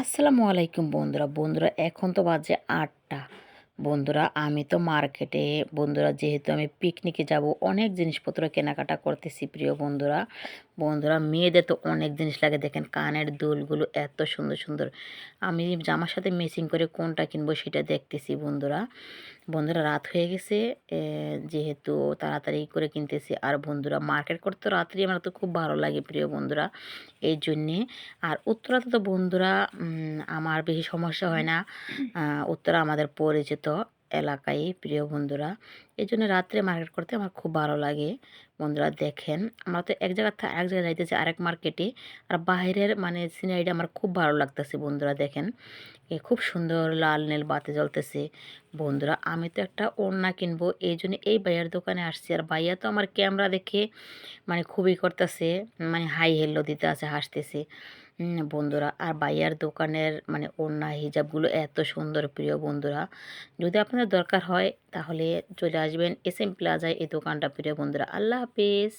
আসসালামু আলাইকুম বন্ধুরা বন্ধুরা এখন তো বাজে আটটা। বন্ধুরা, আমি তো মার্কেটে, বন্ধুরা যেহেতু আমি পিকনিকে যাব, অনেক জিনিসপত্র কেনাকাটা করতেছি প্রিয় বন্ধুরা। বন্ধুরা, মেয়েদের তো অনেক জিনিস লাগে, দেখেন কানের দুলগুলো এত সুন্দর সুন্দর। আমি জামার সাথে মেসিং করে কোনটা কিনবো সেটা দেখতেছি বন্ধুরা। বন্ধুরা, রাত হয়ে গেছে যেহেতু তাড়াতাড়ি করে কিনতেছি। আর বন্ধুরা, মার্কেট করতে রাত্রি আমার তো খুব ভালো লাগে প্রিয় বন্ধুরা, এই জন্যে। আর উত্তরাতে তো বন্ধুরা আমার বেশি সমস্যা হয় না। উত্তরা আমাদের পরিচিত এলাকায় প্রিয় বন্ধুরা এই জন্য রাত্রে মার্কেট করতে আমার খুব ভালো লাগে। বন্ধুরা দেখেন, আমরা তো এক জায়গা থা- এক জায়গায় যাইতেছি আরেক মার্কেটে আর বাইরের মানে সিনারিটা আমার খুব ভালো লাগতেছে বন্ধুরা দেখেন। এ খুব সুন্দর লাল নীল বাতি জ্বলতেছে। বন্ধুরা আমি তো একটা ওড়না কিনবো, এই জন্য এই ভাইয়ার দোকানে আসছি। আর ভাইয়া তো আমার ক্যামেরা দেখে মানে খুবই করতেছে মানে হাই হেল্লো দিতে আছে, হাসতেছে। বন্ধুরা, আর বাইয়ার দোকানের মানে ওড়না হিজাবগুলো এত সুন্দর, প্রিয় বন্ধুরা। যদি আপনাদের দরকার হয় তাহলে চলে আসবেন এস এম প্লাজায়। এই দোকানটা প্রিয় বন্ধুরা আল্লাহ হাফিজ।